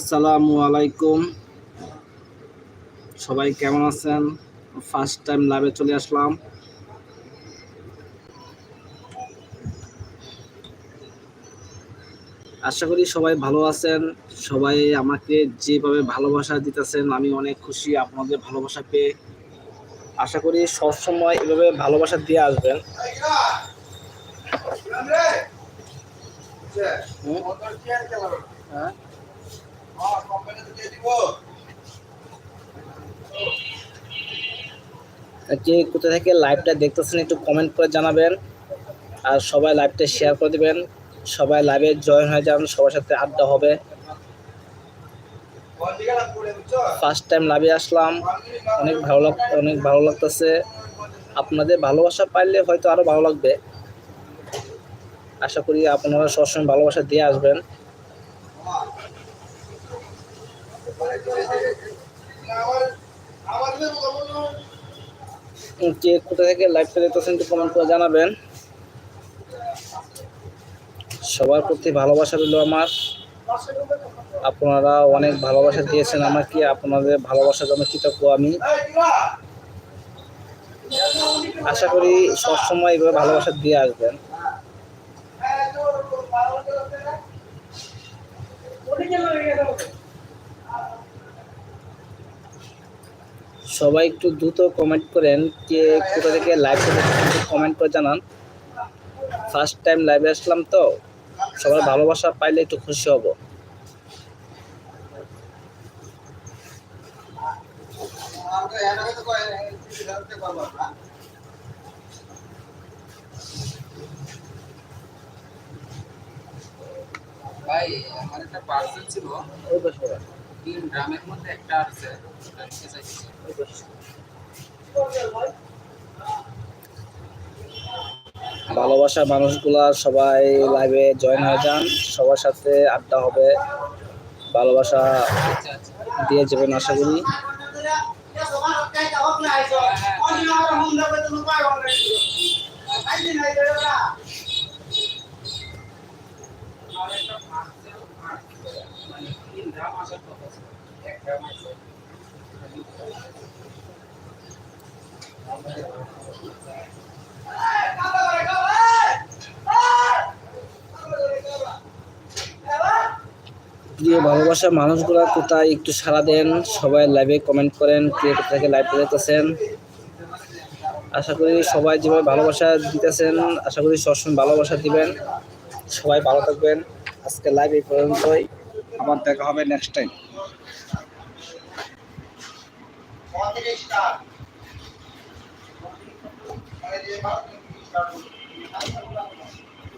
আসসালামু আলাইকুম। সবাই কেমন আছেন? ফার্স্ট টাইম লাইভে চলে আসলাম। আশা করি সবাই ভালো আছেন। সবাই আমাকে যেভাবে ভালোবাসা দিতেছেন, আমি অনেক খুশি আপনাদের ভালোবাসা পেয়ে। আশা করি সবসময় এভাবে ভালোবাসা দিয়ে আসবেন। হ্যাঁ কে কোথা থেকে লাইভটা দেখতেছেন একটু কমেন্ট করে জানাবেন। আর সবাই লাইভটা শেয়ার করে দিবেন। সবাই লাইভে জয়েন হয়ে যান, সবার সাথে আড্ডা হবে। ফার্স্ট টাইম লাইভে আসলাম। অনেক ভালো লাগ অনেক ভালো লাগতেছে। আপনাদের ভালোবাসা পাইলে হয়তো আরও ভালো লাগবে। আশা করি আপনারা সবসময় ভালোবাসা দিয়ে আসবেন। কে কোথা থেকে লাইভটা দেখতেছেন একটু কমেন্ট করে জানাবেন। সবার প্রতি ভালোবাসা রইল আমার। আপনারা অনেক ভালোবাসা দিয়েছেন আমাকে, আপনাদের ভালোবাসার জন্য কৃতজ্ঞ আমি। আশা করি সবসময় এইভাবে ভালোবাসা দিয়ে আসবেন। সবাই একটু দ্রুত কমেন্ট করেন কে কোথা থেকে লাইভ কমেন্ট করে জানান। ফার্স্ট টাইম লাইভে আসলাম তো সবার ভালোবাসা পাইলে একটু খুশি হব। ভাই আমার একটা পার্সেল ছিল। ওই ওরা, তিন গ্রামের মধ্যে একটা আছে ওটা নিতে চাইছি। ওই পাশে। ভালোবাসা মানুষগুলা সবাই লাইভে জয়েন হয়ে যান সবার সাথে আড্ডা হবে ভালোবাসা আচ্ছা আচ্ছা দিয়ে যাবেন আশা করি আমার একটা পার্সেল মানে তিন গ্রাম আসার কথা ছিল এক গ্রাম আছে প্রিয় ভালোবাসা মানুষগুলা কোথায়? একটু সারা দেন। সবাই লাইভে কমেন্ট করেন কে লাইভ দেখতেছেন আশা করি সবাই যেভাবে ভালোবাসা দিতেছেন, আশা করি সবসময় ভালোবাসা দিবেন। সবাই ভালো থাকবেন। আজকে লাইভ এই পর্যন্তই। আবার দেখা হবে নেক্সট টাইম.